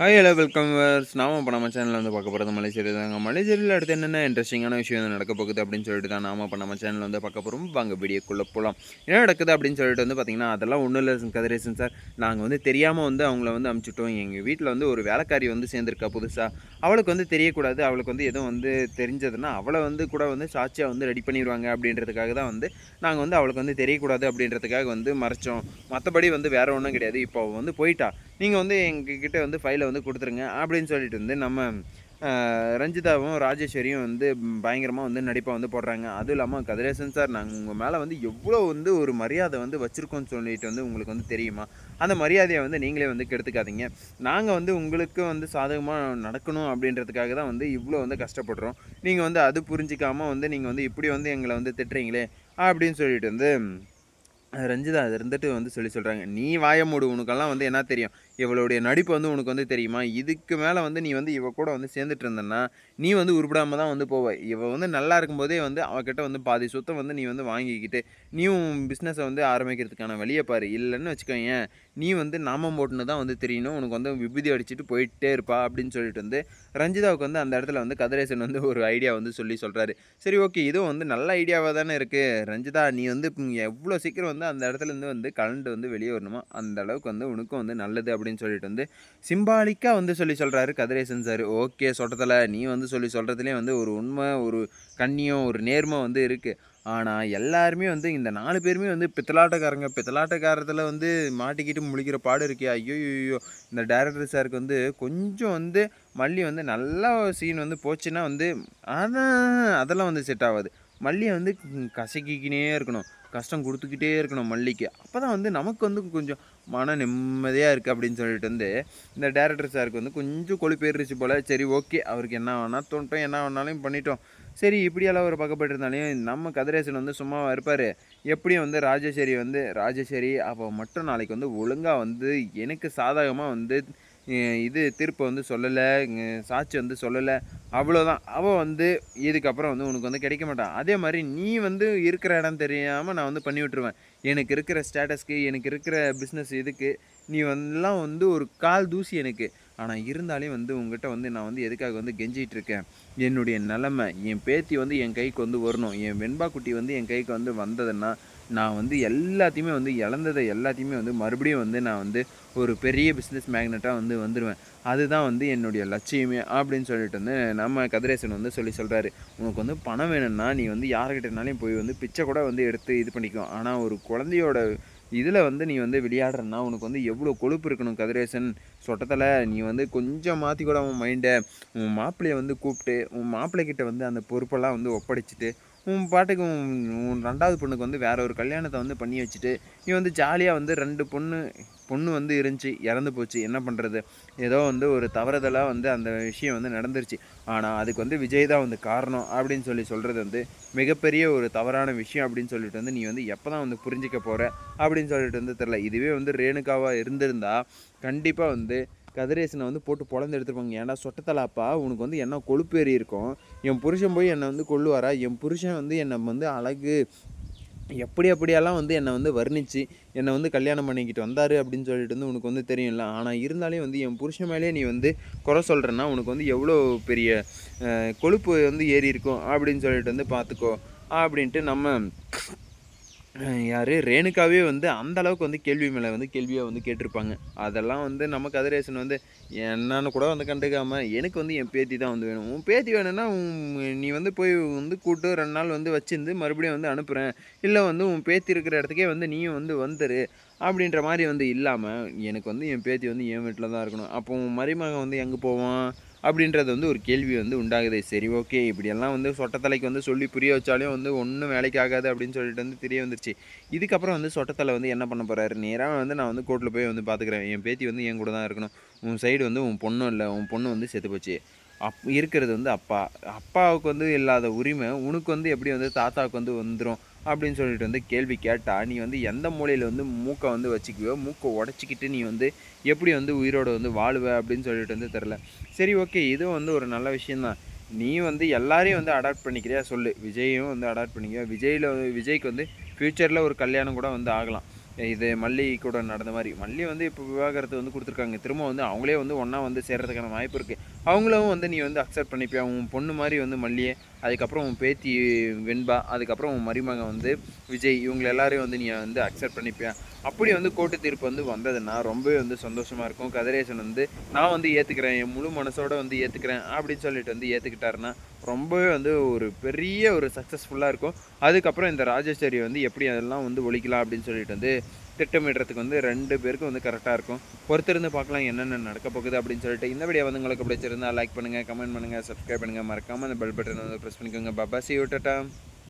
Hi hello welcome verse நாம இப்போ நம்ம சேனலில் வந்து பார்க்க போகிறது மலைச்சேரி தாங்க. மலைச்சேரியில் அடுத்து என்னென்ன இன்ட்ரெஸ்டிங்கான விஷயம் வந்து நடக்க போகுது அப்படின்னு சொல்லிட்டு தான் நாம இப்போ நம்ம சேனலில் வந்து பார்க்க போகிறோம் வாங்க வீடியோக்குள்ளே போகலாம் என்ன நடக்குது அப்படின்னு சொல்லிட்டு வந்து பார்த்திங்கன்னா அதெல்லாம் ஒன்றும் இல்லை கதிரேசன் சார் நாங்கள் வந்து தெரியாமல் வந்து அவங்கள வந்து அமுச்சுட்டோம். எங்கள் வீட்டில் வந்து ஒரு வேலைக்காரி வந்து சேர்ந்துருக்கா புதுசாக அவளுக்கு வந்து தெரியக்கூடாது. அவளுக்கு வந்து எதுவும் வந்து தெரிஞ்சதுன்னா அவளை வந்து கூட வந்து சாட்சியாக வந்து ரெடி பண்ணிடுவாங்க அப்படின்றதுக்காக தான் வந்து நாங்கள் வந்து அவளுக்கு வந்து தெரியக்கூடாது அப்படின்றதுக்காக வந்து மறைச்சோம். மற்றபடி வந்து வேறு ஒன்றும் கிடையாது. இப்போ வந்து போயிட்டா. நீங்கள் வந்து எங்ககிட்ட வந்து ஃபைலை வந்து கொடுத்துருங்க. அப்படின்னு சொல்லிட்டு வந்து நம்ம ரஞ்சிதாவும் ராஜேஸ்வரியும் வந்து பயங்கரமாக வந்து நடிப்பாக வந்து போடுறாங்க. அதுவும் இல்லாமல் கதிரேசன் சார் நாங்கள் உங்கள் மேலே வந்து எவ்வளோ வந்து ஒரு மரியாதை வந்து வச்சுருக்கோம்னு சொல்லிட்டு வந்து உங்களுக்கு வந்து தெரியுமா? அந்த மரியாதையை வந்து நீங்களே வந்து கெடுத்துக்காதீங்க. நாங்கள் வந்து உங்களுக்கு வந்து சாதகமாக நடக்கணும் அப்படின்றதுக்காக தான் வந்து இவ்வளோ வந்து கஷ்டப்படுறோம். நீங்கள் வந்து அது புரிஞ்சிக்காமல் வந்து நீங்கள் வந்து இப்படி வந்து எங்களை வந்து திட்டுறீங்களே அப்படின்னு சொல்லிட்டு வந்து ரஞ்சிதா அது இருந்துட்டு வந்து சொல்லி சொல்கிறாங்க நீ வாய மூடு உனக்கெல்லாம் வந்து என்ன தெரியும்? இவளுடைய நடிப்பு வந்து உனக்கு வந்து தெரியுமா? இதுக்கு மேலே வந்து நீ வந்து இவ கூட வந்து சேர்ந்துட்டு இருந்தேன்னா நீ வந்து உருப்படாமல் தான் வந்து போவ. இவ வந்து நல்லா இருக்கும்போதே வந்து அவகிட்ட வந்து பாதி சொத்தை வந்து நீ வந்து வாங்கிக்கிட்டு நீயும் பிஸ்னஸை வந்து ஆரம்பிக்கிறதுக்கான வழியை பாரு. இல்லைன்னு வச்சுக்கோங்க நீ வந்து நாமம் போட்டுன்னு தான் வந்து தெரியணும். உனக்கு வந்து விபூதி அடிச்சுட்டு போயிட்டே இருப்பா அப்படின்னு சொல்லிட்டு வந்து ரஞ்சிதாவுக்கு வந்து அந்த இடத்துல வந்து கதிரேசன் வந்து ஒரு ஐடியா வந்து சொல்லி சொல்கிறாரு சரி ஓகே இதுவும் வந்து நல்ல ஐடியாவாக தானே இருக்குது ரஞ்சிதா நீ வந்து எவ்வளோ சீக்கிரம் வந்து அந்த இடத்துல இருந்து வந்து கலண்டு வந்து வெளியே வரணுமோ அந்த அளவுக்கு வந்து உனக்கும் வந்து நல்லது அப்படின்னு சொல்லிட்டு வந்து சிம்பாலிக்காக வந்து சொல்லி சொல்கிறாரு கதிரேசன் சார். ஓகே சொட்டத்தில் நீ வந்து சொல்லி சொல்கிறதுலேயே வந்து ஒரு உண்மை ஒரு கண்ணியம் ஒரு நேர்மை வந்து இருக்குது ஆனால் எல்லாருமே வந்து இந்த நாலு பேருமே வந்து பித்தலாட்டக்காரங்க. பித்தலாட்டக்காரத்தில் வந்து மாட்டிக்கிட்டு முழிக்கிற பாடு இருக்கே. ஐயோ ஐயோ இந்த டேரக்டர் சாருக்கு வந்து கொஞ்சம் வந்து மல்லி வந்து நல்லா சீன் வந்து போச்சுன்னா வந்து அதான் அதெல்லாம் வந்து செட் ஆகாது. மல்லியை வந்து கசக்கிக்கினே இருக்கணும். கஷ்டம் கொடுத்துக்கிட்டே இருக்கணும் மல்லிக்கு. அப்போ தான் வந்து நமக்கு வந்து கொஞ்சம் மன நிம்மதியாக இருக்குது அப்படின்னு சொல்லிட்டு வந்து இந்த டேரக்டர் சாருக்கு வந்து கொஞ்சம் கொழுப்பேறிச்சு போல். சரி ஓகே அவருக்கு என்ன வேணால் தோண்டோம் என்ன வேணாலும் பண்ணிட்டோம். சரி இப்படியெல்லாம் ஒரு பக்கப்பட்டு இருந்தாலையும் நம்ம கதிரேசன் வந்து சும்மாவாக இருப்பார். எப்படியும் வந்து ராஜேஸ்வரி வந்து ராஜேஸ்வரி அப்போ மட்டும் நாளைக்கு வந்து ஒழுங்காக வந்து எனக்கு சாதகமாக வந்து இது தீர்ப்பை வந்து சொல்லலை சாட்சி வந்து சொல்லலை. அவ்வளோதான் அவள் வந்து இதுக்கப்புறம் வந்து உனக்கு வந்து கிடைக்க மாட்டான் அதே மாதிரி நீ வந்து இருக்கிற இடம் தெரியாமல் நான் வந்து பண்ணி விட்டுருவேன். எனக்கு இருக்கிற ஸ்டேட்டஸ்க்கு எனக்கு இருக்கிற பிஸ்னஸ் இதுக்கு நீ வந்துலாம் வந்து ஒரு கால் தூசி எனக்கு. ஆனால் இருந்தாலே வந்து உங்ககிட்ட வந்து நான் வந்து எதுக்காக வந்து கெஞ்சிகிட்டு இருக்கேன்? என்னுடைய நிலமை என் பேத்தி வந்து என் கைக்கு வந்து வரணும். என் வெண்பா குட்டி வந்து என் கைக்கு வந்து வந்ததுன்னா நான் வந்து எல்லாத்தையுமே வந்து இழந்ததை எல்லாத்தையுமே வந்து மறுபடியும் வந்து நான் வந்து ஒரு பெரிய பிஸ்னஸ் மேக்னெட்டாக வந்து வந்துடுவேன் அதுதான் வந்து என்னுடைய லட்சியமே அப்படின்னு சொல்லிட்டு வந்து நம்ம கதிரேசன் வந்து சொல்லி சொல்கிறாரு உனக்கு வந்து பணம் வேணும்னா நீ வந்து யார்கிட்டனாலையும் போய் வந்து பிச்சை கூட வந்து எடுத்து இது பண்ணிக்கும் ஆனால் ஒரு குழந்தையோட இதில் வந்து நீ வந்து விளையாடுறன்னா உனக்கு வந்து எவ்வளோ கொழுப்பு இருக்கணும் கதிரேசன்? சொட்டத்தில் நீ வந்து கொஞ்சம் மாற்றி கூட உன் மைண்டை உன் மாப்பிள்ளையை வந்து கூப்பிட்டு உன் மாப்பிள்ளைக்கிட்ட வந்து அந்த பொறுப்பெல்லாம் வந்து ஒப்படைச்சிட்டு உன் பாட்டுக்கு உன் உன் ரெண்டாவது பொண்ணுக்கு வந்து வேற ஒரு கல்யாணத்தை வந்து பண்ணி வச்சுட்டு நீ வந்து ஜாலியாக வந்து ரெண்டு பொண்ணு பொண்ணு வந்து இருந்துச்சு இறந்து போச்சு. என்ன பண்ணுறது ஏதோ வந்து ஒரு தவறுதலாக வந்து அந்த விஷயம் வந்து நடந்துருச்சு. ஆனால் அதுக்கு வந்து விஜய் தான் வந்து காரணம் அப்படின்னு சொல்லி சொல்கிறது வந்து மிகப்பெரிய ஒரு தவறான விஷயம் அப்படின்னு சொல்லிட்டு வந்து நீ வந்து எப்போ தான் வந்து புரிஞ்சிக்க போகிற அப்படின்னு சொல்லிட்டு வந்து தெரில இதுவே வந்து ரேணுகாவாக இருந்திருந்தா கண்டிப்பாக வந்து கதிரேசனை வந்து போட்டு பொழந்து எடுத்துருப்பாங்க. ஏன்டா சொட்டத்தலாப்பா? உனக்கு வந்து என்ன கொழுப்பேறி இருக்கும்? என் புருஷன் போய் என்னை வந்து கொள்ளுவாரா என் புருஷன் வந்து என்னை வந்து அழகு எப்படி அப்படியெல்லாம் வந்து என்னை வந்து வர்ணித்து என்னை வந்து கல்யாணம் பண்ணிக்கிட்டு வந்தார் அப்படின்னு சொல்லிட்டு வந்து உனக்கு வந்து தெரியும்ல. ஆனால் இருந்தாலே வந்து என் புருஷன் மேலேயே நீ வந்து குறை சொல்கிறேன்னா உனக்கு வந்து எவ்வளோ பெரிய கொழுப்பு வந்து ஏறி இருக்கும் அப்படின்னு சொல்லிட்டு வந்து பார்த்துக்கோ அப்படின்ட்டு நம்ம யார்? ரேணுகாவே வந்து அந்த அளவுக்கு வந்து கேள்வி மேலே வந்து கேள்வியாக வந்து கேட்டிருப்பாங்க. அதெல்லாம் வந்து நம்ம கதிரேசன் வந்து என்னன்னு கூட வந்து கண்டுக்காமல் எனக்கு வந்து என் பேத்தி தான் வந்து வேணும். உன் பேத்தி வேணும்னா உன் நீ வந்து போய் வந்து கூட்டு ரெண்டு நாள் வந்து வச்சிருந்து மறுபடியும் வந்து அனுப்புகிறேன் இல்லை வந்து உன் பேத்தி இருக்கிற இடத்துக்கே வந்து நீயும் வந்து வந்துரு. அப்படின்ற மாதிரி வந்து இல்லாமல் எனக்கு வந்து என் பேத்தி வந்து என் வீட்டில் தான் இருக்கணும். அப்போ உன் மருமகன் வந்து எங்கே போவான்? அப்படின்றது வந்து ஒரு கேள்வி வந்து உண்டாகுது. சரி ஓகே. இப்படியெல்லாம் வந்து சொட்டத்தலைக்கு வந்து சொல்லி புரிய வச்சாலும் வந்து ஒன்றும் வேலைக்கு ஆகாது அப்படின்னு சொல்லிட்டு வந்து தெரிய வந்துருச்சு. இதுக்கப்புறம் வந்து சொட்டத்தலை வந்து என்ன பண்ண போகிறாரு நேராக வந்து நான் வந்து கோர்ட்டில் போய் வந்து பார்த்துக்கிறேன் என் பேத்தி வந்து என் கூட தான் இருக்கணும். உன் சைடு வந்து உன் பொண்ணும் இல்லை. உன் பொண்ணு வந்து செத்து போச்சு. அப் இருக்கிறது வந்து அப்பா. அப்பாவுக்கு வந்து இல்லாத உரிமை உனக்கு வந்து எப்படி வந்து தாத்தாவுக்கு வந்து வந்துடும் அப்படின்னு சொல்லிட்டு வந்து கேள்வி கேட்டால் நீ வந்து எந்த மூலையில் வந்து மூக்கை வந்து வச்சுக்குவியோ மூக்கை உடச்சிக்கிட்டு நீ வந்து எப்படி வந்து உயிரோட வந்து வாழுவ அப்படின்னு சொல்லிட்டு வந்து தெரில சரி ஓகே இதுவும் வந்து ஒரு நல்ல விஷயந்தான் நீ வந்து எல்லாரையும் வந்து அடாப்ட் பண்ணிக்கிறியா சொல்லு. விஜயும் வந்து அடாப்ட் பண்ணிக்கிறியா? விஜயில் விஜய்க்கு வந்து ஃப்யூச்சரில் ஒரு கல்யாணம் கூட வந்து ஆகலாம். இது மல்லி கூட நடந்த மாதிரி. மல்லி வந்து இப்போ விவாகரத்து வந்து கொடுத்துருக்காங்க. திரும்ப வந்து அவங்களே வந்து ஒன்றா வந்து சேர்கிறதுக்கான வாய்ப்பு இருக்குது அவங்களும் வந்து நீ வந்து அக்செப்ட் பண்ணிப்பியா? உன் பொண்ணு மாதிரி வந்து மல்லியே அதுக்கப்புறம் உன் பேத்தி வெண்பா அதுக்கப்புறம் உன் மருமகன் வந்து விஜய் இவங்க எல்லாரையும் வந்து நீ வந்து அக்செப்ட் பண்ணிப்பியா? அப்படி வந்து கோட்டு தீர்ப்பு வந்து வந்ததுன்னா ரொம்பவே வந்து சந்தோஷமாக இருக்கும். கதிரேசன் வந்து நான் வந்து ஏற்றுக்கிறேன் என் முழு மனசோட வந்து ஏற்றுக்கிறேன் அப்படின்னு சொல்லிட்டு வந்து ஏற்றுக்கிட்டாருன்னா ரொம்பவே வந்து ஒரு பெரிய ஒரு சக்ஸஸ்ஃபுல்லாக இருக்கும். அதுக்கப்புறம் இந்த ராஜேஸ்வரி வந்து எப்படி அதெல்லாம் வந்து ஒழிக்கலாம் அப்படின்னு சொல்லிட்டு வந்து திட்டமிடுறதுக்கு வந்து ரெண்டு பேருக்கும் வந்து கரெக்டாக இருக்கும். பொறுத்திருந்து பார்க்கலாம் என்னென்ன நடக்க போகுது அப்படின்னு சொல்லிட்டு இந்த வீடியோ வந்து உங்களுக்கு பிடிச்சிருந்தா லைக் பண்ணுங்கள் கமெண்ட் பண்ணுங்கள் சப்ஸ்கிரைப் பண்ணுங்கள் மறக்காமல் அந்த பெல் பட்டன் வந்து ப்ரெஸ் பண்ணிக்கோங்க. Baba C tata